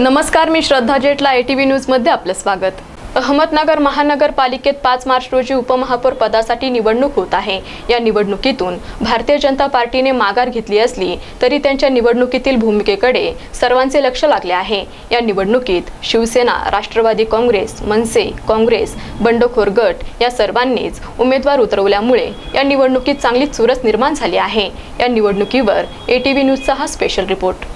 नमस्कार मी श्रद्धा जेटला A T V न्यूजमध्ये आपलं स्वागत. अहमदनगर महानगरपालिकेत पाच मार्च रोजी उपमहापौर पदासाठी निवडणूक होत आहे. या निवडणुकीतून भारतीय जनता पार्टीने माघार घेतली असली तरी त्यांच्या निवडणुकीतील भूमिकेकडे सर्वांचे लक्ष लागले आहे. या निवडणुकीत शिवसेना राष्ट्रवादी काँग्रेस मनसे काँग्रेस बंडखोर गट या सर्वांनीच उमेदवार उतरवल्यामुळे या निवडणुकीत चांगली चुरस निर्माण झाली आहे. या निवडणुकीवर ए टी व्ही न्यूजचा हा स्पेशल रिपोर्ट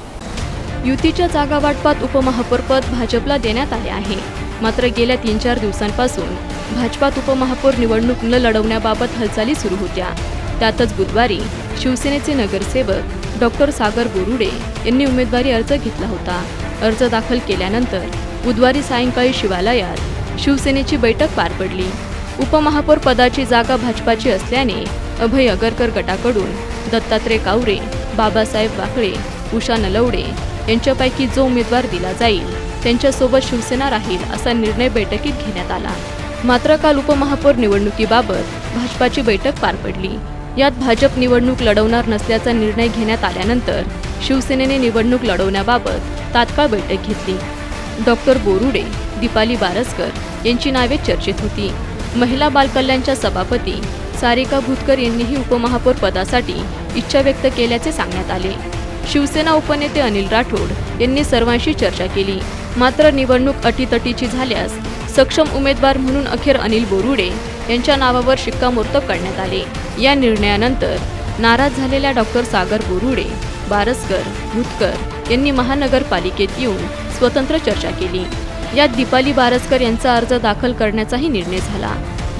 युतीच्या जागा वाटपात उपमहापौरपद भाजपला देण्यात आले आहे. मात्र गेल्या तीन चार दिवसांपासून भाजपात उपमहापौर निवडणूक न लढवण्याबाबत हालचाली सुरू होत्या. त्यातच बुधवारी शिवसेनेचे नगरसेवक डॉक्टर सागर बोरुडे यांनी उमेदवारी अर्ज घेतला होता. अर्ज दाखल केल्यानंतर बुधवारी सायंकाळी शिवालयात शिवसेनेची बैठक पार पडली. उपमहापौर पदाची जागा भाजपाची असल्याने अभय अगरकर गटाकडून दत्तात्रय कावरे बाबासाहेब वाकळे उषा नलवडे यांच्यापैकी जो उमेदवार दिला जाईल त्यांच्यासोबत शिवसेना राहील असा निर्णय बैठकीत घेण्यात आला. मात्र काल उपमहापौर निवडणुकीबाबत भाजपाची बैठक पार पडली. यात भाजप निवडणूक लढवणार नसल्याचा निर्णय घेण्यात आल्यानंतर शिवसेनेने निवडणूक लढवण्याबाबत तात्काळ बैठक घेतली. डॉक्टर बोरुडे दीपाली बारसकर यांची नावे चर्चेत होती. महिला बालकल्याणच्या सभापती सारिका भुतकर यांनीही उपमहापौर पदासाठी इच्छा व्यक्त केल्याचे सांगण्यात आले. शिवसेना उपनेते अनिल राठोड यांनी सर्वांशी चर्चा केली. मात्र निवडणूक अटीतटीची झाल्यास सक्षम उमेदवार म्हणून अखेर अनिल बोरुडे यांच्या नावावर शिक्कामोर्तब करण्यात आले. या निर्णयानंतर नाराज झालेल्या डॉक्टर सागर बोरुडे बारसकर भुतकर यांनी महानगरपालिकेत येऊन स्वतंत्र चर्चा केली. यात दीपाली बारसकर यांचा अर्ज दाखल करण्याचाही निर्णय झाला.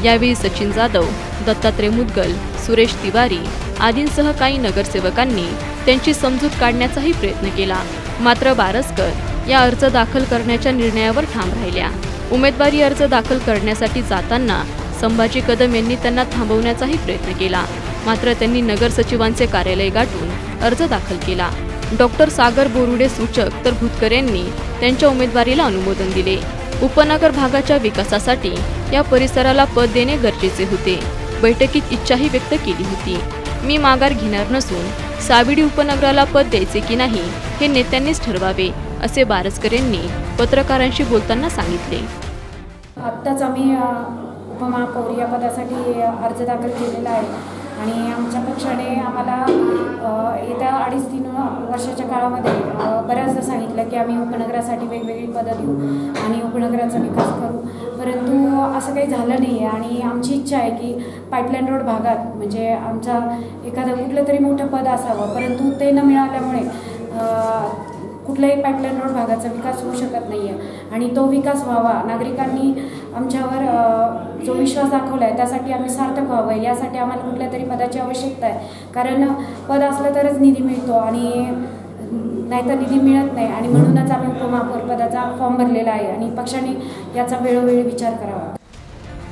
यावेळी सचिन जाधव दत्तात्रय मुदगल सुरेश तिवारी आदींसह काही नगरसेवकांनी त्यांची समजूत काढण्याचाही प्रयत्न केला. मात्र बारसकर या अर्ज दाखल करण्याच्या निर्णयावर ठाम राहिल्या. उमेदवारी अर्ज दाखल करण्यासाठी जाताना संभाजी कदम यांनी त्यांना थांबवण्याचाही प्रयत्न केला. मात्र त्यांनी नगर सचिवांचे कार्यालय गाठून अर्ज दाखल केला. डॉक्टर सागर बोरुडे सूचक तर भुतकर यांनी त्यांच्या उमेदवारीला अनुमोदन दिले. उपनगर भागाच्या विकासासाठी या परिसराला पद देणे गरजेचे होते. बैठकीत इच्छाही व्यक्त केली होती. मी माघार घेणार नसून साविडी उपनगराला पद द्यायचे की नाही हे नेत्यांनीच ठरवावे असे बारसकर यांनी पत्रकारांशी बोलताना सांगितले. आत्ताच आम्ही उपमहापौर या पदासाठी अर्ज दाखल केलेला आहे. आणि आमच्या पक्षाने आम्हाला येत्या अडीच तीन वर्षाच्या काळामध्ये बऱ्याचदा सांगितलं की आम्ही उपनगरासाठी वेगवेगळी पदं देऊ आणि उपनगराचा विकास करू. परंतु असं काही झालं नाही आहे आणि आमची इच्छा आहे की पाईपलाईन रोड भागात म्हणजे आमचा एखादं कुठलं तरी मोठं पद असावं. परंतु ते न मिळाल्यामुळे कुठल्याही पाईपलाईन रोड भागाचा विकास होऊ शकत नाही आहे आणि तो विकास व्हावा. नागरिकांनी आमच्यावर जो विश्वास दाखवला आहे त्यासाठी आम्ही सार्थक व्हावं. यासाठी आम्हाला कुठल्या तरी पदाची आवश्यकता आहे. कारण पद असलं तरच निधी मिळतो आणि नाहीतर निधी मिळत नाही. आणि म्हणूनच आम्ही उपमहापौर पदाचा फॉर्म भरलेला आहे आणि पक्षाने याचा वेळोवेळी विचार करावा.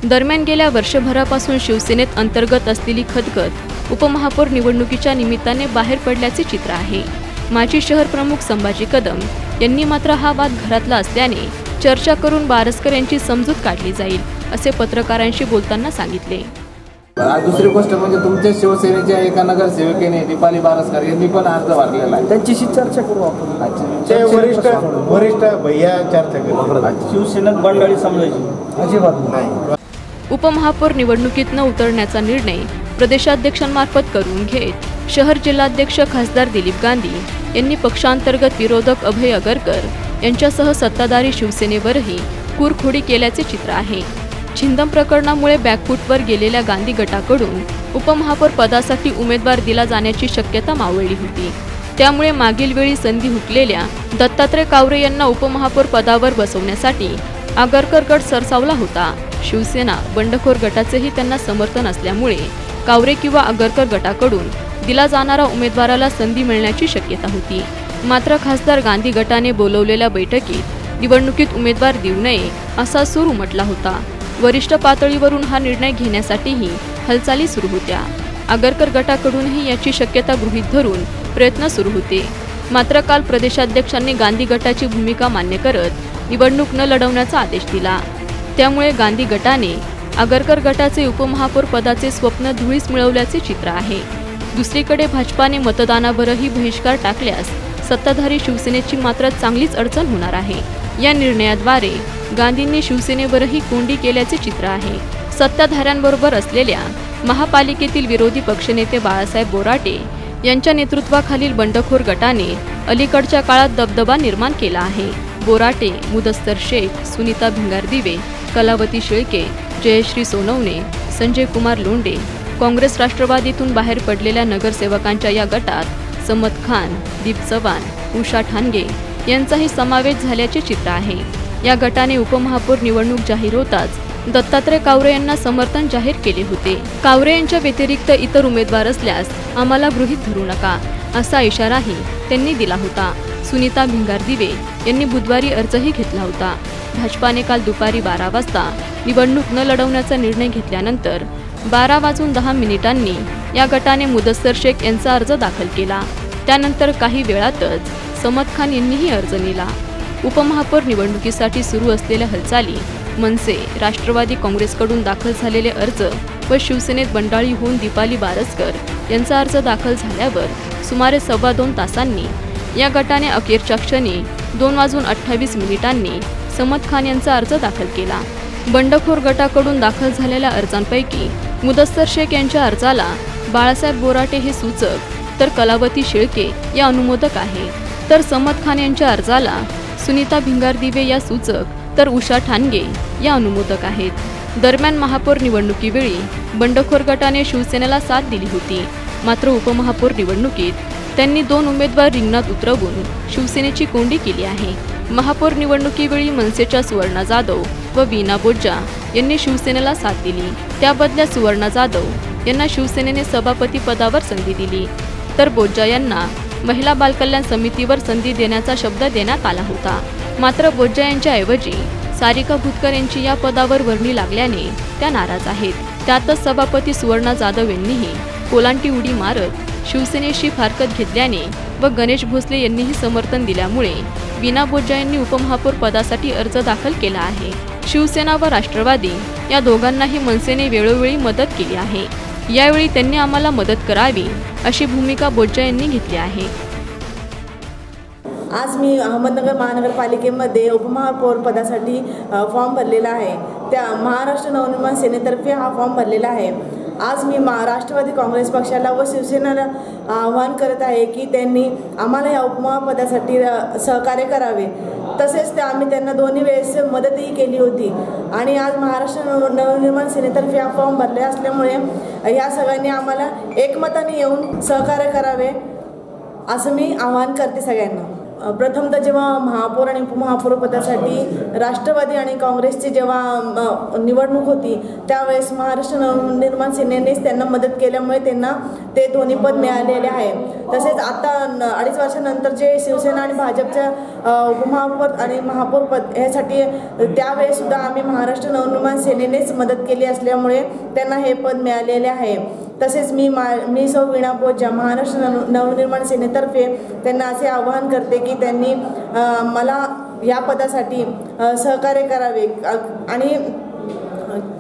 दरम्यान गेल्या वर्षभरापासून शिवसेनेत अंतर्गत असलेली खदखद उपमहापौर निवडणुकीच्या निमित्ताने बाहेर पडल्याचे चित्र आहे. माजी शहर प्रमुख संभाजी कदम यांनी मात्र हा वाद घरातला असल्याने चर्चा करून बारसकर यांची समजूत काढली जाईल असे पत्रकारांशी बोलताना सांगितले. दुसरी गोष्ट म्हणजे तुमच्या शिवसेनेच्या एका नगरसेविकेने दीपाली बारसकर यांनी पण अर्ज भरलेला आहे. त्यांच्याशी चर्चा करू आपण. वरिष्ठ वरिष्ठ भैया चर्चा करू. शिवसेनेत बंडाळी समजायची. अजिबात नाही. उपमहापौर निवडणुकीत न उतरण्याचा निर्णय प्रदेशाध्यक्षांमार्फत करून घेत शहर जिल्हाध्यक्ष खासदार दिलीप गांधी यांनी पक्षांतर्गत विरोधक अभय अगरकर यांच्यासह सत्ताधारी शिवसेनेवरही कुरखोडी केल्याचे चित्र आहे. छिंदम प्रकरणामुळे बॅकफूटवर गेलेल्या गांधी गटाकडून उपमहापौर पदासाठी उमेदवार दिला जाण्याची शक्यता मावळली होती. त्यामुळे मागील वेळी संधी हुकलेल्या दत्तात्रय कावरे यांना उपमहापौर पदावर बसवण्यासाठी आगरकर गट सरसावला होता. शिवसेना बंडखोर गटाचेही त्यांना समर्थन असल्यामुळे कावरे किंवा आगरकर गटाकडून दिला जाणारा उमेदवाराला संधी मिळण्याची शक्यता होती. मात्र खासदार गांधी गटाने बोलवलेल्या बैठकीत निवडणुकीत उमेदवार देऊ नये असा सूर उमटला होता. वरिष्ठ पातळीवरून हा निर्णय घेण्यासाठीही हालचाली सुरू होत्या. आगरकर गटाकडूनही याची शक्यता गृहीत धरून प्रयत्न सुरू होते. मात्र काल प्रदेशाध्यक्षांनी गांधी गटाची भूमिका मान्य करत निवडणूक न लढवण्याचा आदेश दिला. त्यामुळे गांधी गटाने आगरकर गटाचे उपमहापौर पदाचे स्वप्न धुळीस मिळवल्याचे चित्र आहे. दुसरीकडे भाजपाने मतदानावरही बहिष्कार टाकल्यास सत्ताधारी शिवसेनेची मात्र चांगलीच अडचण होणार आहे. या निर्णयाद्वारे गांधींनी शिवसेनेवरही कोंडी केल्याचे चित्र आहे. सत्ताधाऱ्यांबरोबर असलेल्या महापालिकेतील विरोधी पक्षनेते बाळासाहेब बोराटे यांच्या नेतृत्वाखालील बंडखोर गटाने अलीकडच्या काळात दबदबा निर्माण केला आहे. बोराटे मुदस्तर शेख सुनीता भिंगारदिवे कलावती शेळके जयश्री सोनवणे संजय कुमार लोंडे काँग्रेस राष्ट्रवादीतून बाहेर पडलेल्या नगरसेवकांच्या या गटात समत खान दीप चव्हाण उषा ठानगे यांचाही समावेश झाल्याचे चित्र आहे. या गटाने उपमहापौर निवडणूक जाहीर होताच दत्तात्रय कावरे यांना समर्थन जाहीर केले होते. कावरे यांच्या व्यतिरिक्त इतर उमेदवार असल्यास आम्हाला गृहीत धरू नका असा इशाराही त्यांनी दिला होता. सुनीता भिंगार दिवे यांनी बुधवारी अर्जही घेतला होता. भाजपाने काल दुपारी बारा वाजता निवडणूक न लढवण्याचा निर्णय घेतल्यानंतर बारा वाजून दहा मिनिटांनी या गटाने मुदस्सर शेख यांचा अर्ज दाखल केला. त्यानंतर काही वेळातच समद खान यांनीही अर्ज नेला. उपमहापौर निवडणुकीसाठी सुरू असलेल्या हालचाली मनसे राष्ट्रवादी काँग्रेसकडून दाखल झालेले अर्ज व शिवसेनेत बंडाळी होऊन दीपाली बारसकर यांचा अर्ज दाखल झाल्यावर सुमारे सव्वा दोन तासांनी या गटाने अखेरच्या क्षणी दोन वाजून अठ्ठावीस मिनिटांनी समद खान यांचा अर्ज दाखल केला. बंडखोर गटाकडून दाखल झालेल्या अर्जांपैकी मुदस्तर शेख यांच्या अर्जाला बाळासाहेब बोराटे हे सूचक तर कलावती शेळके या अनुमोदक आहे. तर समद खान यांच्या अर्जाला सुनीता भिंगार दिवे या सूचक तर उषा ठानगे या अनुमोदक आहेत. दरम्यान महापौर निवडणुकीवेळी बंडखोर गटाने शिवसेनेला साथ दिली होती. मात्र उपमहापौर निवडणुकीत त्यांनी दोन उमेदवार रिंगणात उतरवून शिवसेनेची कोंडी केली आहे. महापौर निवडणुकीवेळी मनसेच्या सुवर्णा जाधव व वीणा बोज्जा यांनी शिवसेनेला साथ दिली. त्याबदल्या सुवर्णा जाधव यांना शिवसेनेने सभापती पदावर संधी दिली. तर बोज्जा यांना महिला बालकल्याण समितीवर संधी देण्याचा शब्द देण्यात आला होता. मात्र बोज्जा यांच्याऐवजी सारिका भुतकर यांची या पदावर वर्णी लागल्याने त्या नाराज आहेत. त्यातच सभापती सुवर्णा जाधव यांनीही कोलांटी उडी मारत शिवसेनेशी फारकत घेतल्याने व गणेश भोसले यांनीही समर्थन दिल्यामुळे विना बोजा यांनी उपमहापौर पदासाठी अर्ज दाखल केला आहे. शिवसेना व राष्ट्रवादी या दोघांनाही मनसेने वेळोवेळी मदत केली आहे. यावेळी त्यांनी आम्हाला मदत करावी अशी भूमिका बोज्जा यांनी घेतली आहे. आज मी अहमदनगर महानगरपालिकेमध्ये उपमहापौर पदासाठी फॉर्म भरलेला आहे. त्या महाराष्ट्र नवनिर्माण सेनेतर्फे हा फॉर्म भरलेला आहे. आज मी मा राष्ट्रवादी काँग्रेस पक्षाला व शिवसेनेला आवाहन करत आहे की त्यांनी आम्हाला या उपमहापदासाठी सहकार्य करावे. तसेच ते आम्ही त्यांना दोन्ही वेळेस मदतही केली होती. आणि आज महाराष्ट्र नवनिर्माण सेनेतर्फे हा फॉर्म भरले असल्यामुळे ह्या सगळ्यांनी आम्हाला एकमताने येऊन सहकार्य करावे असं मी आवाहन करते सगळ्यांना. प्रथमतः जेव्हा महापौर आणि उपमहापौर पदासाठी राष्ट्रवादी आणि काँग्रेसची जेव्हा निवडणूक होती त्यावेळेस महाराष्ट्र नवनिर्माण सेनेनेच त्यांना मदत केल्यामुळे त्यांना ते दोन्ही पद मिळालेले आहे. तसेच आता अडीच वर्षानंतर जे शिवसेना आणि भाजपच्या उपमहापौर आणि महापौर पद ह्यासाठी त्यावेळेस सुद्धा आम्ही महाराष्ट्र नवनिर्माण सेनेनेच मदत केली असल्यामुळे त्यांना हे पद मिळालेले आहे. तसेच मी मा मी सौ वीणा बोजा महाराष्ट्र नव नवनिर्माण सेनेतर्फे त्यांना असे आवाहन करते की त्यांनी मला या पदासाठी सहकार्य करावे. आणि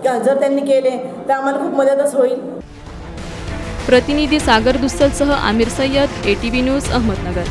जर त्यांनी केले तर आम्हाला खूप मदतच होईल. प्रतिनिधी सागर दुस्सलसह आमिर सय्यद एटीव्ही न्यूज अहमदनगर.